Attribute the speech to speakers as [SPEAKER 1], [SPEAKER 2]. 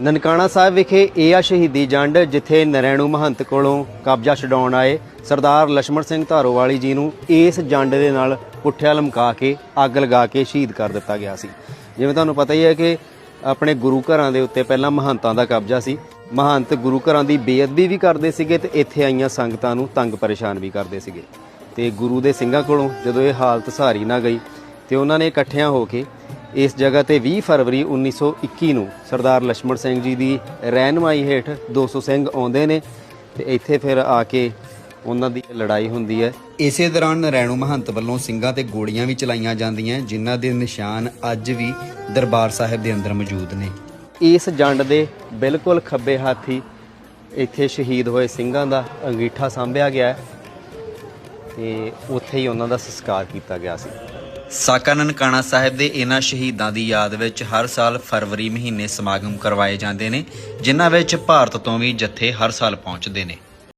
[SPEAKER 1] ਨਨਕਾਣਾ ਸਾਹਿਬ ਵਿਖੇ ਇਹ ਆ ਸ਼ਹੀਦੀ ਜੰਡ, ਜਿੱਥੇ ਨਰੈਣੂ ਮਹੰਤ ਕੋਲੋਂ ਕਬਜ਼ਾ ਛਡਾਉਣ ਆਏ ਸਰਦਾਰ ਲక్ష్మణ ਸਿੰਘ ਧਾਰੋਵਾਲੀ ਜੀ ਨੂੰ ਇਸ ਜੰਡ ਦੇ ਨਾਲ ਪੁੱਠਿਆ ਲਮਕਾ ਕੇ, ਅੱਗ ਲਗਾ ਕੇ ਸ਼ਹੀਦ ਕਰ ਦਿੱਤਾ ਗਿਆ ਸੀ। ਜਿਵੇਂ ਤੁਹਾਨੂੰ ਪਤਾ ਹੀ ਹੈ ਕਿ ਆਪਣੇ ਗੁਰੂ ਘਰਾਂ ਦੇ ਉੱਤੇ ਪਹਿਲਾਂ ਮਹੰਤਾਂ ਦਾ ਕਬਜ਼ਾ ਸੀ। ਮਹੰਤ ਗੁਰੂ ਘਰਾਂ ਦੀ ਬੇਅਦਬੀ ਵੀ ਕਰਦੇ ਸੀਗੇ ਤੇ ਇੱਥੇ ਆਈਆਂ ਸੰਗਤਾਂ ਨੂੰ ਤੰਗ ਪਰੇਸ਼ਾਨ ਵੀ ਕਰਦੇ ਸੀਗੇ। ਤੇ ਗੁਰੂ ਦੇ ਸਿੰਘਾਂ ਕੋਲੋਂ ਜਦੋਂ ਇਹ ਹਾਲਤ ਸਹਾਰੀ ਨਾ ਗਈ, ਤੇ ਉਹਨਾਂ ਨੇ ਇਕੱਠਿਆਂ ਹੋ ਕੇ ਇਸ ਜਗ੍ਹਾ ਤੇ 20 ਫਰਵਰੀ 1921 ਨੂੰ ਸਰਦਾਰ ਲక్ష్మణ ਸਿੰਘ ਜੀ ਦੀ ਰਹਿਨਮਾਈ ਹੇਠ 200 ਸਿੰਘ ਆਉਂਦੇ ਨੇ ਤੇ ਇੱਥੇ ਫਿਰ ਆ ਕੇ ਉਹਨਾਂ ਦੀ ਲੜਾਈ ਹੁੰਦੀ ਹੈ। ਇਸੇ ਦੌਰਾਨ ਨਰੈਣੂ ਮਹੰਤ ਵੱਲੋਂ ਸਿੰਘਾਂ ਤੇ ਗੋਲੀਆਂ ਵੀ ਚਲਾਈਆਂ ਜਾਂਦੀਆਂ ਜਿਨ੍ਹਾਂ ਦੇ ਨਿਸ਼ਾਨ ਅੱਜ ਵੀ ਦਰਬਾਰ ਸਾਹਿਬ ਦੇ ਅੰਦਰ ਮੌਜੂਦ ਨੇ। ਇਸ ਜੰਡ ਦੇ ਬਿਲਕੁਲ ਖੱਬੇ ਹਾਥੀ ਇੱਥੇ ਸ਼ਹੀਦ ਹੋਏ ਸਿੰਘਾਂ ਦਾ ਅੰਗੀਠਾ ਸਾਂਭਿਆ ਗਿਆ ਤੇ ਉੱਥੇ ਹੀ ਉਹਨਾਂ ਦਾ ਸੰਸਕਾਰ ਕੀਤਾ ਗਿਆ ਸੀ। ਸਾਕਾ ਨਨਕਾਣਾ ਸਾਹਿਬ ਦੇ ਇਹਨਾਂ ਸ਼ਹੀਦਾਂ ਦੀ ਯਾਦ ਵਿੱਚ ਹਰ ਸਾਲ ਫਰਵਰੀ ਮਹੀਨੇ ਸਮਾਗਮ ਕਰਵਾਏ ਜਾਂਦੇ ਨੇ, ਜਿਨ੍ਹਾਂ ਵਿੱਚ ਭਾਰਤ ਤੋਂ ਵੀ ਜੱਥੇ ਹਰ ਸਾਲ ਪਹੁੰਚਦੇ ਨੇ।